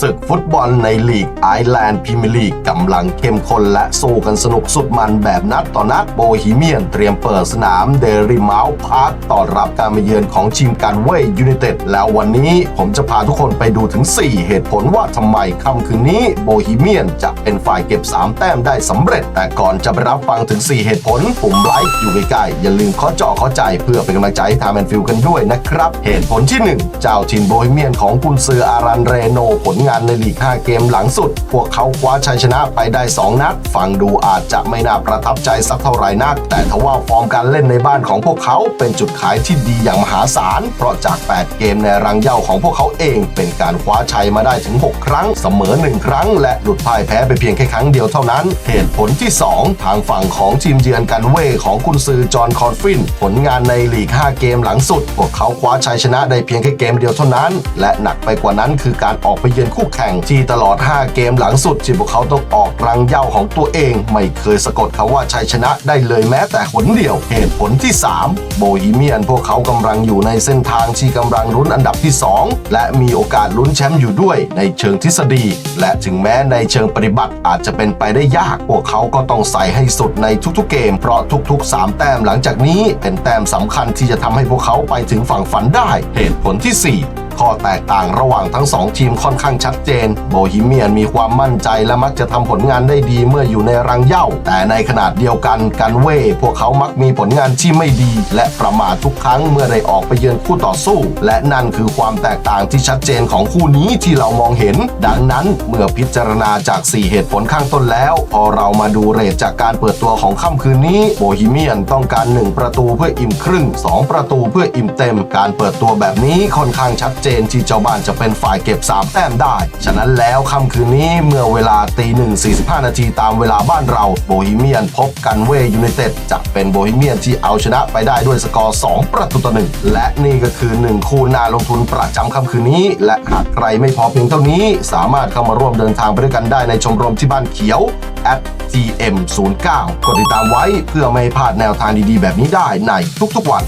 ศึกฟุตบอลในลีกไอร์แลนด์พรีเมียร์ลีกกำลังเข้มข้นและสู้กันสนุกสุดมันแบบนัดต่อนัดโบฮีเมียนเตรียมเปิดสนามเดริมาลพาร์คต้อนรับการมาเยือนของทีมกันเว่ยยูไนเต็ดแล้ววันนี้ผมจะพาทุกคนไปดูถึง 4 เหตุผลว่าทำไมค่ำคืนนี้โบฮีเมียนจะเป็นฝ่ายเก็บ 3 แต้มได้สำเร็จ แต่ก่อนจะไปรับฟังถึง 4 เหตุผลปุ่มไลค์อยู่ใกล้ๆอย่าลืมเคาะจอเข้าใจเพื่อเป็นกำลังใจให้ทางแมนฟิลกันด้วยนะครับเหตุผลที่ 1 เจ้าทินโบฮีเมียนของกุนซืออารันเรโนผลงานในลีก 5 เกมหลังสุด พวกเขาคว้าชัยชนะไปได้ 2 นัด ฟังดูอาจจะไม่น่าประทับใจสักเท่าไหร่นัก แต่ทว่าฟอร์มการเล่นในบ้านของพวกเขาเป็นจุดขายที่ดีอย่างมหาศาล เพราะจาก 8 เกมในรังเย้าของพวกเขาเองเป็นการคว้าชัยมาได้ถึง 6 ครั้ง เสมอ 1 ครั้ง และหลุดพ่ายแพ้ไปเพียงแค่ครั้งเดียวเท่านั้น เหตุผลที่ 2 ทางฝั่งของทีมเยือนกันเว่ของกุนซือจอห์นคอนฟิน ผลงานในลีก 5 เกมหลังสุด พวกเขาคว้าชัยชนะได้เพียงแค่เกมเดียวเท่านั้น และหนักไปกว่านั้นคือการออกไปเยือนคู่แข่งที่ตลอด 5 เกมหลังสุดที่พวกเขาต้องออกรังเหย้าของตัวเอง ไม่เคยสะกดคำว่าชัยชนะได้เลยแม้แต่หนเดียว เหตุผลที่ 3 โบฮีเมียนพวกเขากำลังอยู่ในเส้นทางที่กำลังลุ้นอันดับที่ 2 และมีโอกาสลุ้นแชมป์อยู่ด้วยในเชิงทฤษฎี และถึงแม้ในเชิงปฏิบัติอาจจะเป็นไปได้ยาก พวกเขาก็ต้องใส่ให้สุดในทุกๆเกม เพราะทุก ๆ 3 แต้มหลังจากนี้เป็นแต้มสำคัญที่จะทำให้พวกเขาไปถึงฝั่งฝันได้ เหตุผลที่ 4 ข้อแตกต่างระหว่างทั้ง 2 ทีมค่อนข้างชัดเจน โบฮีเมียนมีความมั่นใจและมักจะทำผลงานได้ดีเมื่ออยู่ในรังเหย้าแต่ในขนาดเดียวกันกันเว่พวกเขามักมีผลงานที่ไม่ดี และประมาททุกครั้งเมื่อได้ออกไปเยือนคู่ต่อสู้ และนั่นคือความแตกต่างที่ชัดเจนของคู่นี้ที่เรามองเห็น ดังนั้นเมื่อพิจารณาจาก 4 เหตุผลข้างต้นแล้ว พอเรามาดูเรทจากการเปิดตัวของค่ำคืนนี้โบฮีเมียนต้องการ 1 ประตูเพื่ออิ่มครึ่ง 2 ประตูเพื่ออิ่มเต็ม การเปิดตัวแบบนี้ค่อนข้างชัดเจนที่เจ้าบ้านจะเป็นฝ่ายเก็บ 3 แต้มได้ ฉะนั้นแล้วค่ำคืนนี้เมื่อเวลาตีหนึ่ง45 นาทีตามเวลาบ้านเราโบฮีเมียนพบกันเวยูไนเต็ดจะเป็นโบฮีเมียนที่เอาชนะไปได้ด้วยสกอร์ 2 ประตูต่อหนึ่งและนี่ก็คือ 1 คู่น่าลงทุนประจำค่ำคืนนี้ และหากใครไม่พอเพียงเท่านี้ สามารถเข้ามาร่วมเดินทางไปด้วยกันได้ในชมรมที่บ้านเขียว at tm09 กดติดตามไว้เพื่อไม่พลาดแนวทางดีๆ แบบนี้ได้ในทุกๆวัน